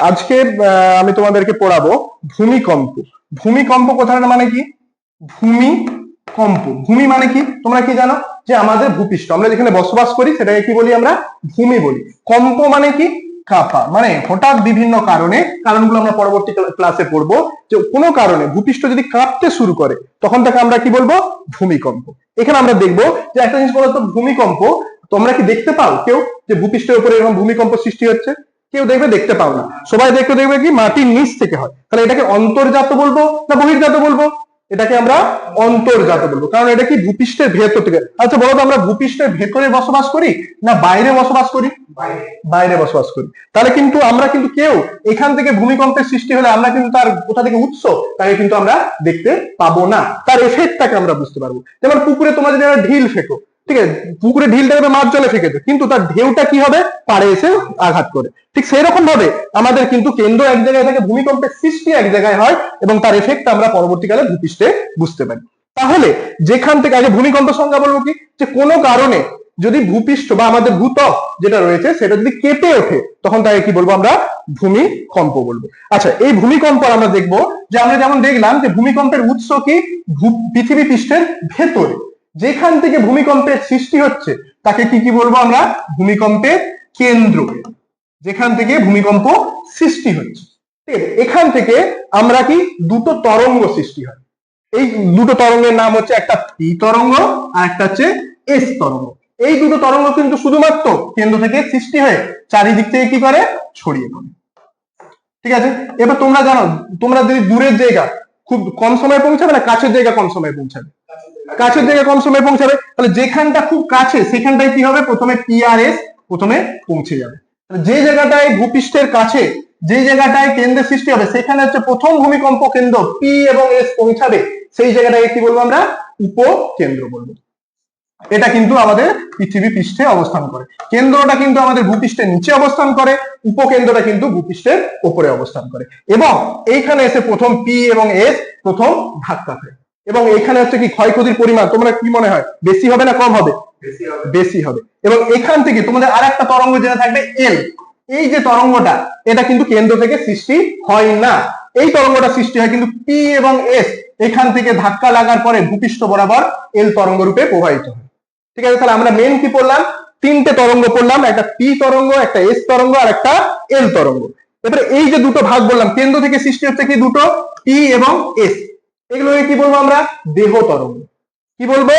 আজকে আমি তোমাদেরকে পড়াবো ভূমিকম্প। ভূমিকম্প কথাটার মানে কি? ভূমি কম্প ভূমি মানে কি? তোমরা কি জানো? যে আমাদের ভূপৃষ্ঠ। আমরা যেখানে বসবাস করি, সেটাকে কি বলি আমরা? ভূমি বলি। কম্প মানে কি? কাঁপা। মানে হঠাৎ বিভিন্ন কারণে, কারণগুলো আমরা পরবর্তী ক্লাসে পড়ব, যে কোনো কারণে ভূপৃষ্ঠ যদি কাঁপতে শুরু করে, তখন তাকে আমরা কি বলব? ভূমিকম্প। এখানে আমরা দেখব যে একটা জিনিস বলতো, ভূমিকম্প, তোমরা কি দেখতে পাও কেউ? যে ভূপৃষ্ঠের উপরে এরকম ভূমিকম্প সৃষ্টি হচ্ছে? কেউ দেখবে দেখতে পাও না। সবাই দেখতে দেখবে কি মাটির নিচ থেকে হয়। তাহলে এটাকে অন্তর্জাত বলব না বহির্জাত বলব? এটাকে আমরা অন্তর্জাত বলব। কারণ এটা কি ভূপৃষ্ঠের ভেতর থেকে। আচ্ছা বলো তো আমরা ভূপৃষ্ঠের ভেতরে বসবাস করি না বাইরে বসবাস করি? বাইরে বসবাস করি। তাহলে কিন্তু আমরা কিন্তু কেউ এখান থেকে ভূমিকম্পের সৃষ্টি হলে আমরা কিন্তু তার কোথা থেকে উৎস? তাকে কিন্তু আমরা দেখতে পাবো না। তার এফেক্টটাকে আমরা বুঝতে পারব। যেমন পুকুরে তোমরা যদি ঢিল ফেকো ঠিক আছে? পুকুরে ঢিলটা হবে মাছ জলে ফেকেছো। কিন্তু তার ঢেউটা কি হবে? পাড়ে এসে আঘাত করে। ঠিক সেই রকম ভাবে আমাদের কিন্তু কেন্দ্র এক জায়গায় থাকে ভূমিকম্পের সৃষ্টি এক জায়গায় হয় এবং তার এফেক্ট আমরা পরবর্তীকালে ভূপৃষ্ঠে বুঝতে পারি। তাহলে যেখান থেকে, আগে ভূমিকম্প সংজ্ঞা বলব কি? যে কোনো কারণে যদি ভূপৃষ্ঠ বা আমাদের ভূত্বক যেটা রয়েছে, সেটা যদি কেঁপে ওঠে, তখন তাকে কি বলব আমরা? ভূমিকম্প বলব। আচ্ছা এই ভূমিকম্প আমরা দেখব যে আমরা যেমন দেখলাম যে ভূমিকম্পের উৎস কি? পৃথিবী পৃষ্ঠের ভেতরে। যেখান থেকে ভূমিকম্পের সৃষ্টি হচ্ছে, তাকে কি কি বলব আমরা? ভূমিকম্পের কেন্দ্র। যেখান থেকে ভূমিকম্প সৃষ্টি হচ্ছে। ঠিক এখান থেকে আমরা কি? দুটো তরঙ্গ সৃষ্টি হয়। এই দুটো তরঙ্গের নাম হচ্ছে একটা পি তরঙ্গ আর একটা হচ্ছে এস তরঙ্গ। এই দুটো তরঙ্গ কিন্তু শুধুমাত্র কেন্দ্র থেকে সৃষ্টি হয়ে চারিদিক থেকে কি করে? ছড়িয়ে পড়ে। ঠিক আছে, এবার তোমরা জানো, তোমরা যদি দূরের জায়গা খুব কম সময়ে পৌঁছাবে না, কাছের জায়গা কম সময়ে পৌঁছাবে? কাছের জায়গায় কম সময়ে পৌঁছাবে? তাহলে যেখানটা খুব কাছে, সেখানটায় কি হবে? প্রথমে পিআরএস প্রথমে পৌঁছে যাবে। যে জায়গাটায় ভূপৃষ্ঠের কাছে, যে জায়গাটায় কেন্দ্রের সৃষ্টি হবে, সেখানে হচ্ছে প্রথম ভূমিকম্প কেন্দ্র পি এবং এস পৌঁছাবে। সেই জায়গাটাকে কি বলব আমরা? উপকেন্দ্র বলব। এটা কিন্তু আমাদের পৃথিবী পৃষ্ঠে অবস্থান করে। কেন্দ্রটা কিন্তু আমাদের ভূপৃষ্ঠের নিচে অবস্থান করে, উপকেন্দ্রটা কিন্তু ভূপৃষ্ঠের উপরে অবস্থান করে। এবং এইখানে এসে প্রথম পি এবং এস প্রথম ধাক্কা খায়। এবং এখানে হচ্ছে কি ক্ষয়ক্ষতির পরিমাণ তোমরা কি মনে হয়? বেশি হবে না কম হবে? বেশি হবে। এবং এখান থেকে তোমাদের আর একটা তরঙ্গ যেটা থাকবে এল এই যে তরঙ্গটা এটা কিন্তু কেন্দ্র থেকে সৃষ্টি হয় না। এই তরঙ্গটা সৃষ্টি হয় কিন্তু পি এবং এস এখান থেকে ধাক্কা লাগার পরে ভূপৃষ্ঠ বরাবর এল তরঙ্গ রূপে প্রবাহিত হয়। ঠিক আছে তাহলে আমরা মেন কি পড়লাম? তিনটে তরঙ্গ পড়লাম একটা পি তরঙ্গ একটা এস তরঙ্গ আর একটা এল তরঙ্গ। এবারে এই যে দুটো ভাগ বললাম কেন্দ্র থেকে সৃষ্টি হচ্ছে কি দুটো? পি এবং এস এগুলোকে কি বলব আমরা? দেহ তরঙ্গ। কি বলব?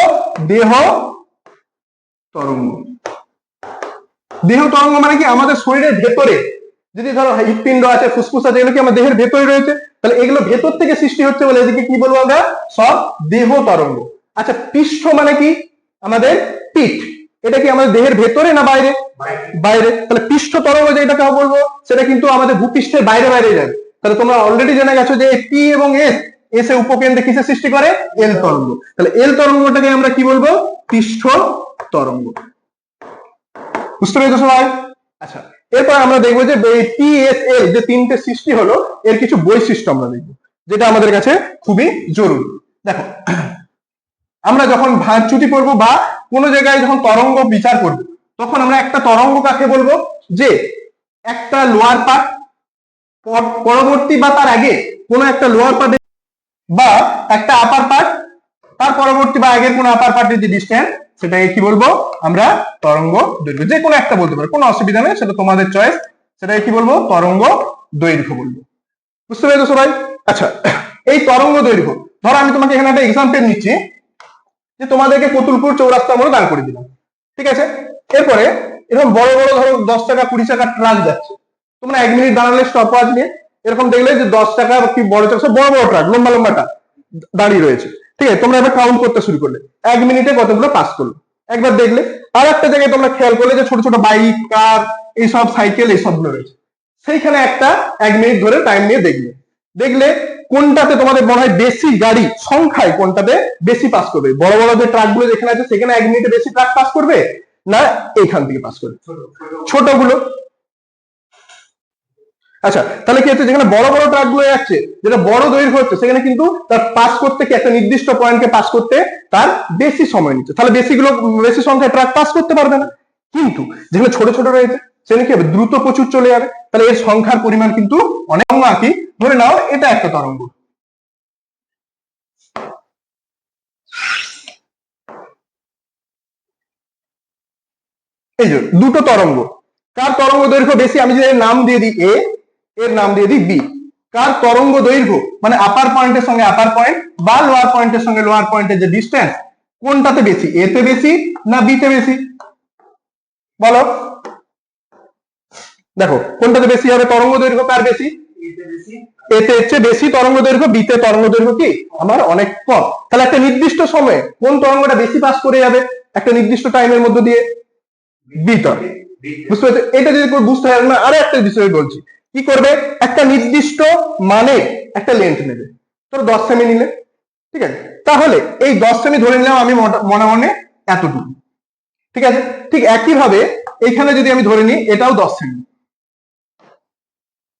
দেহ তরঙ্গ। দেহ তরঙ্গ মানে কি? আমাদের শরীরের ভেতরে। যদি ধরো হৃৎপিণ্ড আছে, ফুসফুস আছে, এগুলো কি আমার দেহের ভেতরে রয়েছে? তাহলে এগুলো ভেতর থেকে সৃষ্টি হচ্ছে বলে এদিকে কি বলব আমরা? সব দেহ তরঙ্গ। আচ্ছা পৃষ্ঠ মানে কি? আমাদের পিঠ। এটা কি আমাদের দেহের ভেতরে না বাইরে? বাইরে। তাহলে পৃষ্ঠ তরঙ্গ যেটাকে বলব, সেটা কিন্তু আমাদের ভূপৃষ্ঠের বাইরে বাইরে যাবে। তাহলে তোমরা অলরেডি জেনে গেছো যে পি এবং এস এসে উপকেন্দ্রে কিসে সৃষ্টি করে? এল তরঙ্গ। তাহলে এল তরঙ্গটাকে আমরা কি বলব? পৃষ্ঠ তরঙ্গ। বুঝতে পেরেছ সবাই? আচ্ছা এরপর আমরা দেখব যে পি এস এল যে তিনটে সৃষ্টি হলো, এর কিছু বৈশিষ্ট্য আমরা দেখব, যেটা আমাদের কাছে খুবই জরুরি। দেখো, আমরা যখন ভাঁজচ্যুতি করব বা কোনো জায়গায় যখন তরঙ্গ বিচার করব, তখন আমরা একটা তরঙ্গ কাকে বলব? যে একটা লোয়ার পার্ট পরবর্তী বা তার আগে কোনো একটা লোয়ার পার্ট বা একটা আপার পার্ট তার পরবর্তী বা আগের কোনো আপার পার্টের যে ডিস্টেন্স সেটাকে কি বলব? আমরা তরঙ্গ দৈর্ঘ্য, যে কোনো একটা বলতে পারো, কোনো অসুবিধা নেই, সেটা তোমাদের চয়েস সেটাকে কি বলব? তরঙ্গ দৈর্ঘ্য বলব। বুঝতে পেরেছ সবাই? আচ্ছা এই তরঙ্গ দৈর্ঘ্য, ধরো আমি তোমাকে এখানে একটা এক্সাম্পল নিচ্ছি, যে তোমাদেরকে কতুলপুর চৌরাস্তা মোড়ে দাঁড় করে দিলাম, ঠিক আছে? এরপরে, এরকম বড় বড় ধরো দশ টাকা কুড়ি টাকা ট্রাক যাচ্ছে, তোমরা এক মিনিট দাঁড়ালে স্টপ নিয়ে এরকম দেখলে যে দশ টাকা কি বড় ট্রাক বড় বড় ট্রাক লম্বা লম্বা ট্রাক দাঁড়িয়ে রয়েছে। ঠিক আছে, তোমরা এবার কাউন্ট করতে শুরু করলে। এক মিনিটে কতগুলো পাস করল? একবার দেখলে। আর একটা জায়গায় তোমরা খেয়াল করলে যে ছোট ছোট বাইক কার এইসব সাইকেল এইসবগুলো রয়েছে। সেইখানে একটা এক মিনিট ধরে টাইম নিয়ে দেখলে। দেখলে কোনটাতে তোমাদের মনে হয় বেশি গাড়ি সংখ্যায় কোনটাতে বেশি পাস করবে? বড় বড় যে ট্রাকগুলো যেখানে আছে, সেখানে এক মিনিটে বেশি ট্রাক পাস করবে? না, এইখান থেকে পাস করবে? ছোটগুলো আচ্ছা তাহলে কি হচ্ছে? যেখানে বড় বড় ট্রাকগুলো যাচ্ছে, যেটা বড় দৈর্ঘ্য হচ্ছে, সেখানে কিন্তু তার পাস করতে কি একটা নির্দিষ্ট পয়েন্টকে পাস করতে তার বেশি সময় নিচ্ছে। তাহলে বেশি গুলো, বেশি সংখ্যায় ট্রাক পাস করতে পারবে না। কিন্তু যেখানে ছোট ছোট রয়েছে, সেখানে কি হবে? দ্রুত প্রচুর চলে যাবে। তাহলে এর সংখ্যার পরিমাণ কিন্তু অনেক আঁকি ধরে নাও, এটা একটা তরঙ্গ। এই যে, দুটো তরঙ্গ। কার তরঙ্গ দৈর্ঘ্য বেশি? আমি যদি নাম দিয়ে দিই, এ এর নাম দিয়ে দিই বি কার তরঙ্গ দৈর্ঘ্য? মানে আপার পয়েন্টের সঙ্গে আপার পয়েন্ট বা লোয়ার পয়েন্টের সঙ্গে লোয়ার পয়েন্টের যে ডিস্টেন্স কোনটাতে বেশি? এতে বেশি না বি তে বেশি? বলো। দেখো, কোনটাতে বেশি হবে? তরঙ্গ দৈর্ঘ্য কার বেশি? এতে হচ্ছে বেশি তরঙ্গ দৈর্ঘ্য বিতে তরঙ্গ দৈর্ঘ্য কি? আমার অনেক কম। তাহলে একটা নির্দিষ্ট সময়ে কোন তরঙ্গটা বেশি পাস করে যাবে? একটা নির্দিষ্ট টাইমের মধ্যে দিয়ে? বিতর বুঝতে পেরেছ? এটা যদি বুঝতে পারে না আরও একটা বিষয় বলছি। কি করবে? একটা নির্দিষ্ট মানে একটা লেন্থ নেবে। ধরো দশ সেমি নিলে। ঠিক আছে? তাহলে এই দশ সেমি ধরে নিলাম আমি মনে মনে এতটুকু। ঠিক আছে? ঠিক একই ভাবে এইখানে যদি আমি ধরে নিই, এটাও দশ সেমি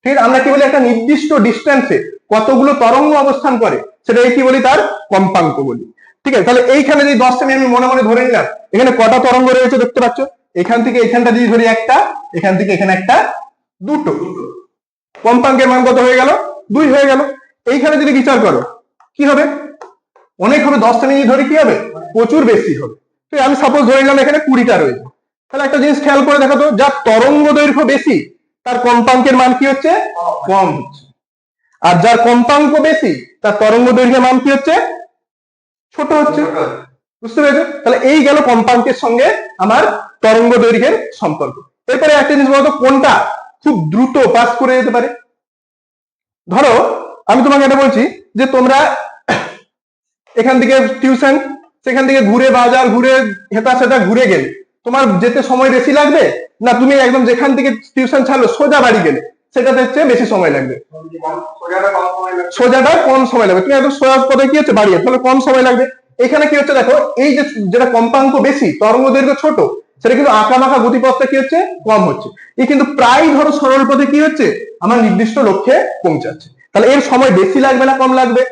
ঠিক আছে? আমরা কি বলি? একটা নির্দিষ্ট ডিস্টেন্সে কতগুলো তরঙ্গ অবস্থান করে, সেটাকে কি বলি? তার কম্পাঙ্ক বলি। ঠিক আছে? তাহলে এইখানে যদি দশ সেমি আমি মনে মনে ধরে নিলাম, এখানে কটা তরঙ্গ রয়েছে দেখতে পাচ্ছ? এখান থেকে এখানটা যদি ধরি একটা, এখান থেকে এখানে একটা দুটো। কম্পাঙ্কের মান কত হয়ে গেল? দুই হয়ে গেল। এইখানে যদি বিচার করো কি হবে? অনেক হবে দশ সেমি ধরে কি হবে? প্রচুর বেশি হবে। তো আমি সাপোজ ধরে নিলাম এখানে কুড়িটা রয়েছে। তাহলে একটা জিনিস খেয়াল করে দেখো তো যার তরঙ্গ দৈর্ঘ্য বেশি তার কম্পাঙ্কের মান কি হচ্ছে? কম হচ্ছে। আর যার কম্পাঙ্ক বেশি তার তরঙ্গ দৈর্ঘ্যের মান কি হচ্ছে। ছোট হচ্ছে। বুঝতে পেরেছ? তাহলে এই গেল কম্পাঙ্কের সঙ্গে আমার তরঙ্গ দৈর্ঘ্যের সম্পর্ক। এরপরে একটা জিনিস বলতো কোনটা? খুব দ্রুত পাস করে যেতে পারে। ধরো, আমি তোমাকে এটা বলছি যে তোমরা এখান থেকে টিউশন সেখান থেকে ঘুরে বাজার, ঘুরে হেতা সেটা ঘুরে গেলে। তোমার যেতে সময় বেশি লাগবে না তুমি একদম যেখান থেকে টিউশন ছাড়লো সোজা বাড়ি গেলে? সেটাতে হচ্ছে বেশি সময় লাগবে। সোজাটা কম সময় লাগবে। তুমি একদম সোজা পথে কি হচ্ছে বাড়িয়ে তাহলে কম সময় লাগবে। এখানে কি হচ্ছে দেখো, এই যে যেটা কম্পাঙ্ক বেশি তরঙ্গ দৈর্ঘ্য ছোট সেটা কিন্তু আঁকা মাখা গতিপথটা কি হচ্ছে? কম হচ্ছে। এই কিন্তু প্রায় ধরো সরল পথে কি হচ্ছে? আমার নির্দিষ্ট লক্ষ্যে পৌঁছাচ্ছে। তাহলে এর সময় বেশি লাগবে না কম লাগবে?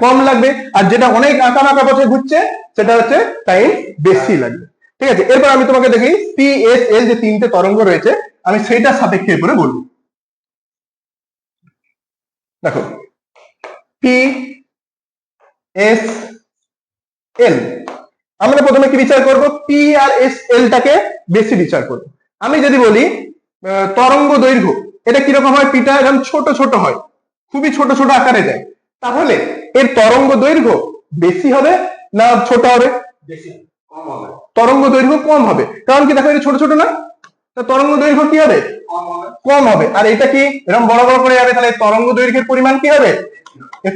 কম লাগবে। আর যেটা অনেক আঁকা মাখা পথে ঘুরছে সেটা হচ্ছে টাইম বেশি লাগবে। ঠিক আছে? এরপর আমি তোমাকে দেখি পি এস এল যে তিনটে তরঙ্গ রয়েছে আমি সেইটার সাপেক্ষে করে বলব। দেখো। পি এস এল আমরা প্রথমে কি বিচার করব? পি আর এস এলটাকে বেশি বিচার করব। আমি যদি বলি তরঙ্গ দৈর্ঘ্য এটা কীরকম হয়? পিটা এরকম ছোট ছোট হয় খুবই ছোট ছোট আকারে যায়। তাহলে এর তরঙ্গ দৈর্ঘ্য বেশি হবে না ছোট হবে? তরঙ্গ দৈর্ঘ্য কম হবে। কারণ কি দেখো এটা ছোট ছোট না? তা তরঙ্গ দৈর্ঘ্য কি হবে? কম হবে। আর এটা কি এরকম বড় বড় করে যাবে? তাহলে তরঙ্গ দৈর্ঘ্যের পরিমাণ কি হবে?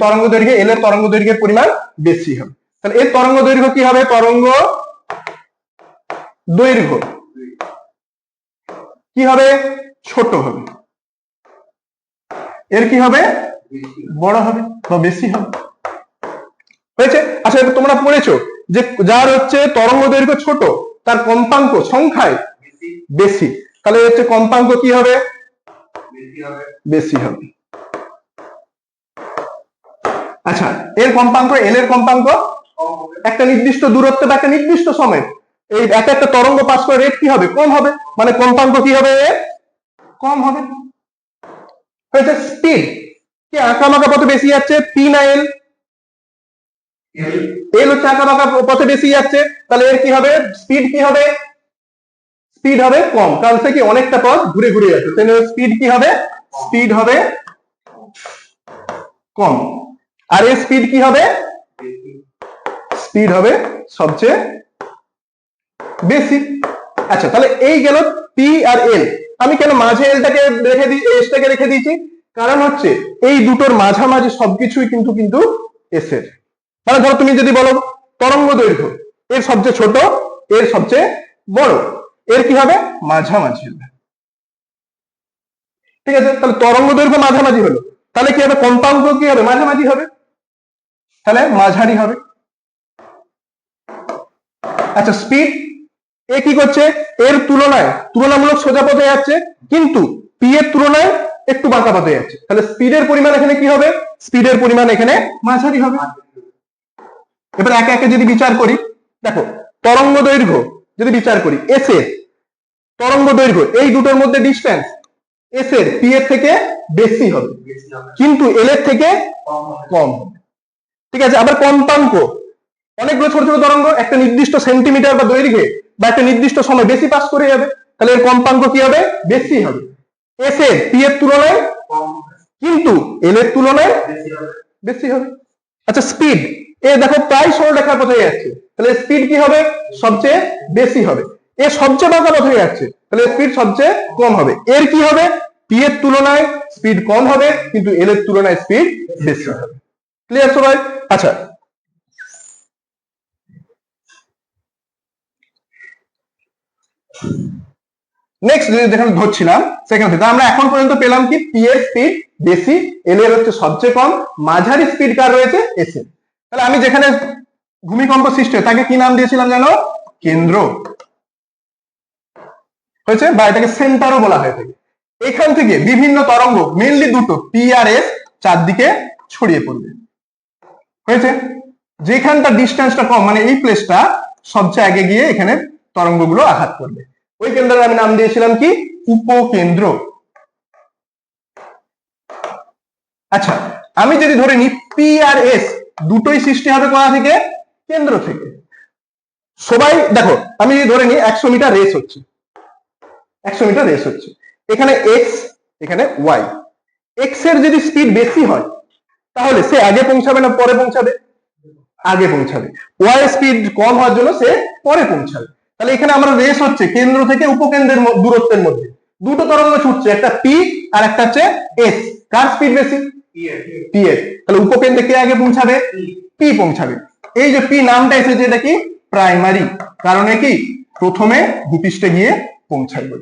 তরঙ্গ দৈর্ঘ্য এল এর তরঙ্গ দৈর্ঘ্যের পরিমাণ বেশি হবে। তাহলে এর তরঙ্গ দৈর্ঘ্য কি হবে? তরঙ্গ দৈর্ঘ্য। কি হবে? ছোট হবে। এর কি হবে? বড় হবে বা বেশি হবে। হয়েছে? আচ্ছা এবার তোমরা পড়েছো যে যার হচ্ছে তরঙ্গ দৈর্ঘ্য ছোট, তার কম্পাঙ্ক সংখ্যায় বেশি। তাহলে হচ্ছে কম্পাঙ্ক কি হবে? বেশি হবে। আচ্ছা এর কম্পাঙ্ক এল এর কম্পাঙ্ক? একটা নির্দিষ্ট দূরত্ব বা একটা নির্দিষ্ট সময়। এই এক একটা তরঙ্গ পাস করে রেট কি হবে? কম হবে। মানে কম্পাঙ্ক কি হবে? কম হবে। হয়েছে স্পিড কি আঁকা মাকা পথে বেশি যাচ্ছে? পি না এল এল হচ্ছে আঁকা বাঁকা পথে বেশি যাচ্ছে। তাহলে এর কি হবে? স্পিড কি হবে? স্পিড হবে কম। কারণ সে কি অনেকটা পথ ঘুরে ঘুরে যাচ্ছে। তাহলে স্পিড কি হবে? স্পিড হবে কম। আর এর স্পিড কি হবে? স্পিড হবে সবচেয়ে বেশি। আচ্ছা তাহলে এই গেল পি আর এল আমি কেন মাঝে এলটাকে রেখে দিই এসটাকে রেখে দিয়েছি? কারণ হচ্ছে এই দুটোর মাঝামাঝি সবকিছুই কিন্তু কিন্তু এসের মানে ধরো তুমি যদি বলো তরঙ্গ দৈর্ঘ্য, এর সবচেয়ে ছোট, এর সবচেয়ে বড়, এর কি হবে? মাঝামাঝি হবে। ঠিক আছে, তাহলে তরঙ্গ দৈর্ঘ্য মাঝামাঝি হলো। তাহলে কি হবে? কম্পাঙ্ক কি হবে? মাঝামাঝি হবে। তাহলে মাঝারি হবে। আচ্ছা স্পিড এ কি করছে? এর তুলনায় তুলনামূলক সোজা পথে যাচ্ছে, কিন্তু পি এর তুলনায় একটু বাঁকা পথে যাচ্ছে। তাহলে স্পিডের পরিমাণ এখানে কি হবে? স্পিডের পরিমাণ এখানে মাঝারি হবে। এবার একে একে যদি বিচার করি, দেখো, তরঙ্গ দৈর্ঘ্য, যদি বিচার করি এস এর তরঙ্গ দৈর্ঘ্য, এই দুটোর মধ্যে ডিস্টেন্স এস এর পি এর থেকে বেশি হবে। কিন্তু এল এর থেকে কম ঠিক আছে, আবার কম্পাঙ্ক অনেকগুলো ছোট ছোট তরঙ্গ, একটা নির্দিষ্ট সেন্টিমিটার বা দৈর্ঘ্যে বা একটা নির্দিষ্ট সময় বেশি পাস করে যাবে। তাহলে এর কম্পাঙ্ক কি হবে? বেশি হবে। এস এর পি এর তুলনায় কিন্তু এল এর তুলনায় বেশি হবে। আচ্ছা স্পিড এ দেখো, প্রায় সরলরেখার পথে যাচ্ছে। তাহলে স্পিড কি হবে? সবচেয়ে বেশি হবে। এ সবচেয়ে বাঁকা পথে যাচ্ছে। তাহলে স্পিড সবচেয়ে কম হবে। এর কি হবে? পি এর তুলনায় স্পিড কম হবে, কিন্তু এল এর তুলনায় স্পিড বেশি হবে। ক্লিয়ার সবাই? আচ্ছা নেক্সট যেখানে ধরছিলাম সেখানে থেকে আমরা এখন পর্যন্ত পেলাম কি? পি এর স্পিড বেশি এল এর হচ্ছে সবচেয়ে কম, মাঝারি স্পিড কার রয়েছে? এস এর। তাহলে আমি যেখানে ভূমিকম্প সৃষ্টি তাকে কি নাম দিয়েছিলাম জানো কেন্দ্র। হয়েছে? বা এটাকে সেন্টারও বলা হয়ে থাকে। এখান থেকে বিভিন্ন তরঙ্গ মেনলি দুটো পি আর এস চারদিকে ছড়িয়ে পড়বে। হয়েছে? যেখানটা ডিস্টেন্সটা কম মানে এই প্লেসটা সবচেয়ে আগে গিয়ে এখানে তরঙ্গগুলো আঘাত করবে। ওই কেন্দ্রের আমি নাম দিয়েছিলাম কি? উপকেন্দ্র। আচ্ছা আমি যদি ধরে নিই পি আর এস দুটোই সৃষ্টি হবে কোথা থেকে? কেন্দ্র থেকে। সবাই, দেখো, আমি যদি ধরে নিই একশো মিটার রেস হচ্ছে। একশো মিটার রেস হচ্ছে। এখানে এক্স এখানে ওয়াই এক্সের যদি স্পিড বেশি হয়, তাহলে সে আগে পৌঁছাবে না পরে পৌঁছাবে? আগে পৌঁছাবে। ওয়াই স্পিড কম হওয়ার জন্য সে পরে পৌঁছাবে। তাহলে এখানে আমরা রেস হচ্ছে কেন্দ্র থেকে উপকেন্দ্রের দূরত্বের মধ্যে। দুটো তরঙ্গ ছুটছে, একটা পি আর একটা হচ্ছে এস কার স্পিড বেশি? পি এস তাহলে উপকেন্দ্রে কে আগে পৌঁছাবে? পি পৌঁছাবে। এই যে পি নামটা এসেছে, এটা কি? প্রাইমারি কারণে কি? প্রথমে ভূপৃষ্ঠে গিয়ে পৌঁছাবে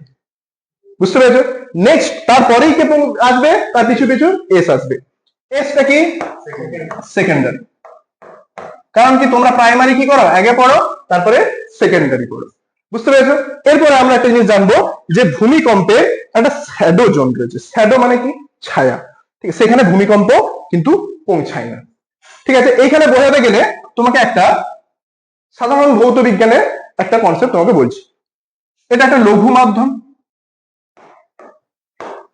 বুঝতে পেরেছ? নেক্সট তারপরেই কে আসবে? তার পিছু পিছু এস আসবে। এসটা কি? সেকেন্ডারি কারণ কি তোমরা প্রাইমারি কি করো? আগে পড়ো, তারপরে সেকেন্ডারি পড়ো। বুঝতে পেরেছ? এরপরে আমরা একটা জিনিস জানব যে ভূমিকম্পে একটা শ্যাডো জোন রয়েছে শ্যাডো মানে কি? ছায়া। ঠিক আছে? সেখানে ভূমিকম্প কিন্তু পৌঁছায় না। ঠিক আছে? এইখানে বোঝাতে গেলে তোমাকে একটা সাধারণ ভৌত বিজ্ঞানের একটা কনসেপ্ট তোমাকে বলছি। এটা একটা লঘু মাধ্যম।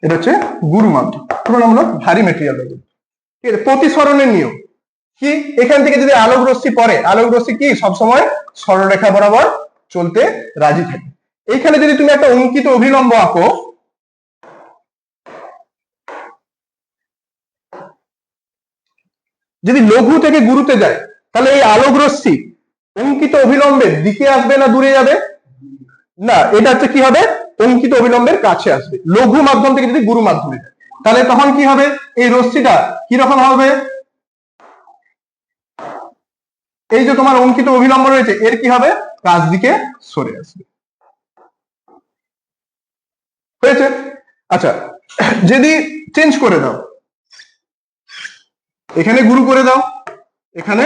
এটা হচ্ছে গুরু মাধ্যম। তুলনামূলক ভারী মেটেরিয়াল ঠিক আছে? প্রতিসরণের নিয়ম। কি? এখান থেকে যদি আলোক রশ্মি পড়ে, আলোক রশ্মি কি? সবসময় সরলরেখা বরাবর চলতে রাজি থাকে। এইখানে যদি তুমি একটা অঙ্কিত অভিলম্ব আঁকো, যদি লঘু থেকে গুরুতে যায়, তাহলে এই আলোক রশ্মি অঙ্কিত অভিলম্বের দিকে আসবে না দূরে যাবে? না, এটা হচ্ছে কি হবে? অঙ্কিত অবিলম্বের কাছে আসবে। লঘু মাধ্যম থেকে যদি গুরু মাধ্যমে তাহলে তখন কি হবে? এই রশ্মিটা কি রকম হবে? এই যে তোমার অঙ্কিত অবিলম্ব রয়েছে, এর কি হবে? কাজ দিকে সরে আসবে। হয়েছে? আচ্ছা যদি চেঞ্জ করে দাও, এখানে গুরু করে দাও, এখানে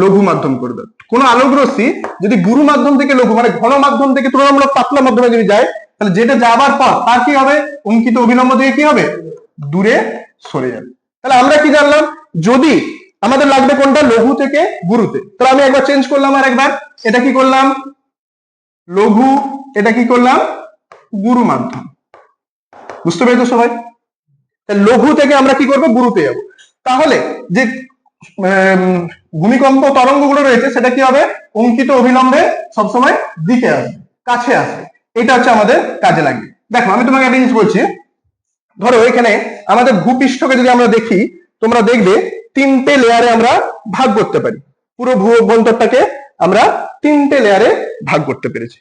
লঘু মাধ্যম করে দাও। কোন আলোক রশ্মি যদি গুরু মাধ্যম থেকে লঘু মানে ঘন মাধ্যম থেকে তুলনামূলক পাতলা মাধ্যমে যদি যায়, তাহলে যেটা যাবার পর তার কি হবে? অঙ্কিত অবিলম্ব থেকে কি হবে? দূরে সরে যাবে। তাহলে আমরা কি জানলাম? যদি আমাদের লাগবে কোনটা? লঘু থেকে গুরুতে। তাহলে আমি একবার চেঞ্জ করলাম আর একবার। এটা কি করলাম? লঘু, এটা কি করলাম? গুরু মাধ্যম। বুঝতে পেরেছ সবাই? লঘু থেকে আমরা কি করব? গুরুতে যাব। তাহলে যে ভূমিকম্প তরঙ্গগুলো রয়েছে, সেটা কি হবে? অঙ্কিত অবিলম্বে সবসময় দিকে আসবে, কাছে আসবে। এটা হচ্ছে আমাদের কাজে লাগবে। দেখো, আমি তোমাকে একটা জিনিস বলছি। ধরো এখানে আমাদের ভূপৃষ্ঠকে যদি আমরা দেখি, তোমরা দেখবে তিনটে লেয়ারে আমরা ভাগ করতে পারি। পুরো ভূ অভ্যন্তরটাকে আমরা তিনটে লেয়ারে ভাগ করতে পেরেছি।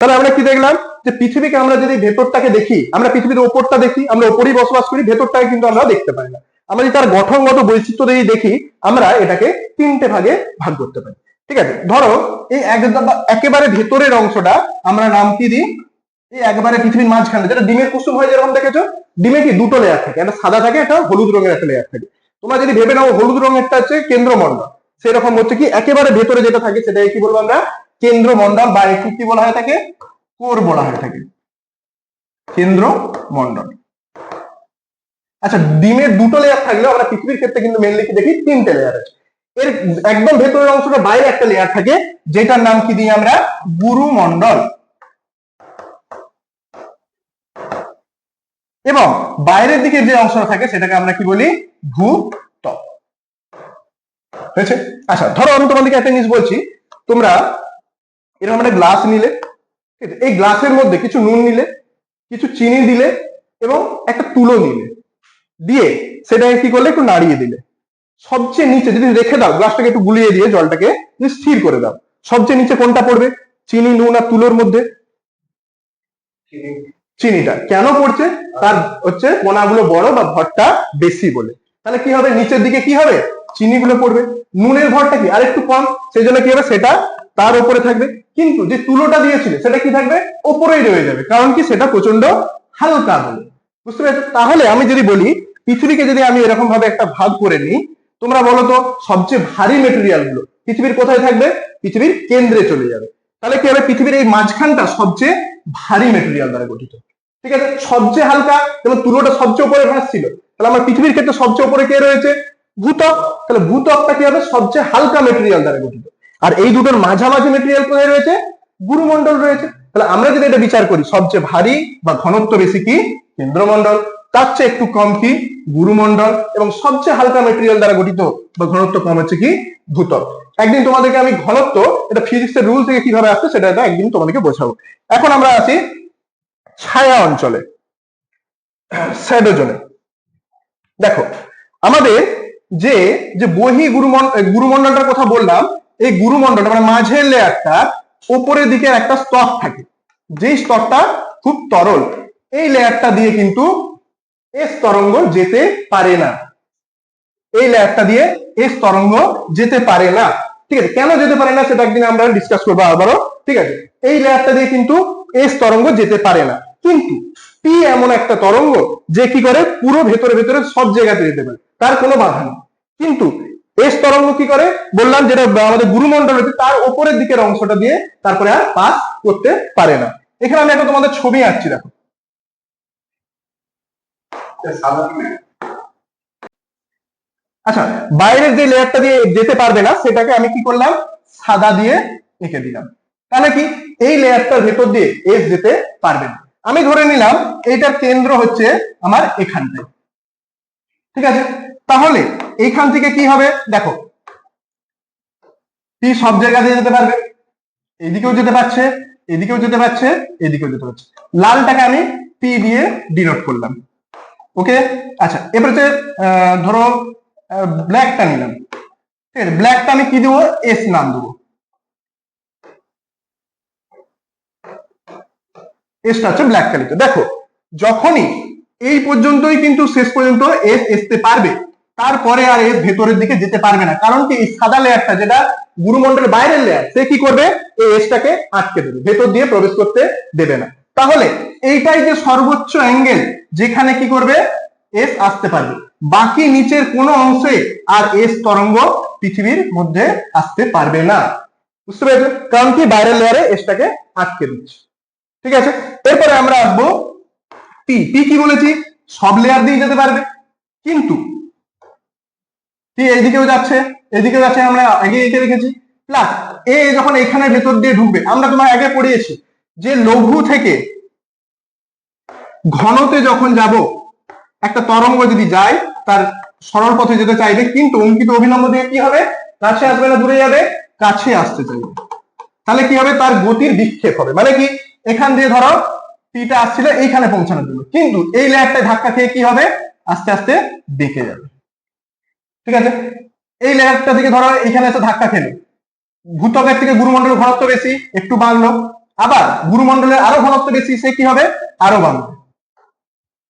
তাহলে আমরা কি দেখলাম? যে পৃথিবীকে আমরা যদি ভেতরটাকে দেখি, আমরা পৃথিবীর ওপরটা দেখি, আমরা ওপরেই বসবাস করি, ভেতরটাকে কিন্তু আমরা দেখতে পাই না। আমরা যদি তার গঠনগত বৈচিত্র্য যদি দেখি, আমরা এটাকে তিনটে ভাগে ভাগ করতে পারি। ঠিক আছে? ধরো, এই একদম একেবারে ভেতরের অংশটা আমরা নাম কি দিই? এই একবারে পৃথিবীর মাঝখানে, যেটা ডিমের কুসুম হয় যেরকম দেখেছ, ডিমে কি দুটো লেয়ার থাকে, একটা সাদা থাকে, একটা হলুদ রঙের একটা লেয়ার থাকে। তোমরা যদি ভেবে নাও, হলুদ রঙেরটা হচ্ছে কেন্দ্রমণ্ডল। সেরকম হচ্ছে কি, একেবারে ভেতরে যেটা থাকে, সেটাকে কি বলব আমরা? কেন্দ্রমণ্ডল বা একটু কি বলা হয়ে থাকে? কোর বলা হয়ে থাকে। কেন্দ্র মণ্ডল আচ্ছা ডিমের দুটো লেয়ার থাকলেও আমরা পৃথিবীর ক্ষেত্রে কিন্তু মেনলি কি দেখি, তিনটে লেয়ার আছে। এর একদম ভেতরের অংশটা বাইরে একটা লেয়ার থাকে, যেটার নাম কি দিই আমরা? গুরুমণ্ডল। এবং বাইরের দিকে যে অংশটা থাকে সেটাকে আমরা কি বলি? ভূতক হয়েছে? আচ্ছা ধরো আমি তোমাদেরকে একটা জিনিস বলছি। তোমরা এরকম একটা গ্লাস নিলে? এই গ্লাসের মধ্যে কিছু নুন নিলে, কিছু চিনি দিলে এবং একটা তুলো নিলে। দিয়ে সেটাকে কি করলে? একটু নাড়িয়ে দিলে। সবচেয়ে নিচে যদি রেখে দাও গ্লাসটাকে একটু গুলিয়ে দিয়ে জলটাকে স্থির করে দাও। সবচেয়ে নিচে কোনটা পড়বে? চিনি, নুন আর তুলোর মধ্যে। চিনিটা। কেন পড়ছে? তার হচ্ছে কোনাগুলো বড় বা ভরটা বেশি বলে। তাহলে কি হবে? নিচের দিকে কি হবে? চিনিগুলো পড়বে। নুনের ভরটা কি? আর একটু কম। সেই জন্য কি হবে? সেটা তার উপরে থাকবে। কিন্তু যে তুলোটা দিয়েছিল, সেটা কি থাকবে? ওপরেই রয়ে যাবে। কারণ কি? সেটা প্রচণ্ড হালকা বলে। বুঝতে পেরেছ? তাহলে আমি যদি বলি, পৃথিবীকে যদি আমি এরকম ভাবে একটা ভাগ করে নিই, তোমরা বলো তো, সবচেয়ে ভারী মেটেরিয়ালগুলো পৃথিবীর কোথায় থাকবে? পৃথিবীর কেন্দ্রে চলে যাবে। তাহলে কি হবে? পৃথিবীর এই মাঝখানটা সবচেয়ে ভারী মেটেরিয়াল দ্বারা গঠিত। ঠিক আছে? সবচেয়ে হালকা যেমন তুলোটা সবচেয়ে উপরে ভাসছিল তাহলে আমার পৃথিবীর ক্ষেত্রে সবচেয়ে উপরে কে রয়েছে? ভূতক তাহলে ভূতকটা কি হবে? সবচেয়ে হালকা মেটেরিয়াল দ্বারা গঠিত। আর এই দুটোর মাঝামাঝি মেটেরিয়াল কোথায় রয়েছে? গুরুমণ্ডল রয়েছে। তাহলে আমরা যদি এটা বিচার করি, সবচেয়ে ভারী বা ঘনত্ব বেশি কি? কেন্দ্রমণ্ডল। তার চেয়ে একটু কম কি? গুরুমণ্ডল। এবং সবচেয়ে হালকা মেটেরিয়াল দ্বারা গঠিত বা ঘনত্ব কম হচ্ছে কি? ভূতক একদিন তোমাদেরকে আমি ঘনত্ব, এটা ফিজিক্সের রুল থেকে কীভাবে আসছে সেটা একদিন তোমাদেরকে বোঝাবো। এখন আমরা আছি ছায়া অঞ্চলে, স্যাডোজনে। দেখো, আমাদের যে যে বহি গুরুমণ্ডল গুরুমণ্ডলটার কথা বললাম, এই গুরুমণ্ডলটা মানে মাঝের লেয়ারটা উপরের দিকে একটা স্তর থাকে। যেই স্তরটা খুব তরল, এই লেয়ারটা দিয়ে কিন্তু এস তরঙ্গ যেতে পারে না। এই লেয়ারটা দিয়ে এস তরঙ্গ যেতে পারে না। ঠিক আছে, কেন যেতে পারে না সেটা একদিন আমরা ডিসকাস করব আবারও। ঠিক আছে, এই লেয়ারটা দিয়ে কিন্তু এস তরঙ্গ যেতে পারে না। কিন্তু পি এমন একটা তরঙ্গ যে কি করে? পুরো ভেতরে ভেতরে সব জায়গাতে যেতে পারে। তার কোনো বাধা নেই। কিন্তু এস তরঙ্গ কি করে? বললাম যেটা আমাদের গুরুমণ্ডল রয়েছে, তার উপরের দিকের অংশটা দিয়ে তারপরে আর পাস করতে পারে না। এখানে আমি একটা তোমাদের ছবি আঁকছি, দেখো। আচ্ছা বাইরের যে লেয়ারটা দিয়ে যেতে পারবে না, সেটাকে আমি কি করলাম? সাদা দিয়ে এঁকে দিলাম। তাহলে কি? এই লেয়ারটার ভেতর দিয়ে এস যেতে পারবে না। আমি ধরে নিলাম এইটার কেন্দ্র হচ্ছে আমার এখানটায়। ঠিক আছে? তাহলে এইখান থেকে কি হবে? দেখো পি সব জায়গা দিয়ে যেতে পারবে। এদিকেও যেতে পারছে, এদিকেও যেতে পারছে, এদিকেও যেতে পারছে। লালটাকে আমি পি দিয়ে ডিনোট করলাম। ওকে? আচ্ছা এবার হচ্ছে ধরো ব্ল্যাকটা নিলাম। ঠিক আছে? ব্ল্যাকটা আমি কি দেবো? এস নাম দেবো। এসটা হচ্ছে ব্ল্যাক কালিতে দেখো, যখনই এই পর্যন্তই কিন্তু শেষ পর্যন্ত এস আসতে পারবে। তারপরে আর এস ভেতরের দিকে যেতে পারবে না। কারণ কি এই সাদা লেয়ারটা যেটা গুরুমণ্ডলের বাইরের লেয়ার সে কি করবে? এই এসটাকে আটকে দেবে। ভেতর দিয়ে প্রবেশ করতে দেবে না। তাহলে এইটাই যে সর্বোচ্চ অ্যাঙ্গেল যেখানে কি করবে? এস আসতে পারবে। বাকি নিচের কোনো অংশে আর এস তরঙ্গ পৃথিবীর মধ্যে আসতে পারবে না। বুঝতে পেরেছ কারণ কি বাইরের লেয়ারে এসটাকে আটকে দিচ্ছে। ঠিক আছে? এরপরে আমরা আসব পি পি কি বলেছি? সব লেয়ার দিয়ে যেতে পারবে। কিন্তু পি এইদিকেও যাচ্ছে এদিকেও যাচ্ছে, আমরা আগে এঁকে রেখেছি। প্লাস এ যখন এখানে ভেতর দিয়ে ঢুকবে, আমরা তোমার আগে পড়িয়েছি যে লঘু থেকে ঘনতে যখন যাব, একটা তরঙ্গ যদি যায়, তার সরল পথে যেতে চাইবে, কিন্তু অঙ্কিত অভিলম্ব দিয়ে কি হবে? কাছে আসবে না, দূরে যাবে কাছে আসতে চাইবে। তাহলে কি হবে? তার গতির বিক্ষেপ হবে। মানে কি? এখান দিয়ে ধরো টিটা আসছিল এইখানে পৌঁছানোর জন্য। কিন্তু এই লেয়ারটা ধাক্কা খেয়ে কি হবে? আস্তে আস্তে বেঁকে যাবে। ঠিক আছে? এই লেয়ারটা থেকে ধরো এখানে এসে ধাক্কা খেলো। ভূতকের থেকে গুরুমণ্ডলের ঘনত্ব বেশি, একটু বাড়লো। আবার গুরুমণ্ডলের আরও ঘনত্ব বেশি, সে কি হবে? আরও বাড়বে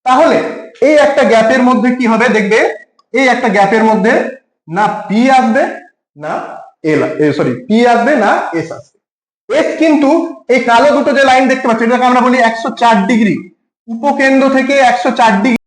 তাহলে এই একটা গ্যাপের মধ্যে কি হবে দেখবে? এই একটা গ্যাপের মধ্যে না পি আসবে, না এল সরি পি আসবে না এস আসবে। এস কিন্তু এই কালো দুটো যে লাইন দেখতে পাচ্ছি, এটাকে আমরা বলি একশো চার ডিগ্রি উপকেন্দ্র থেকে একশো চার ডিগ্রি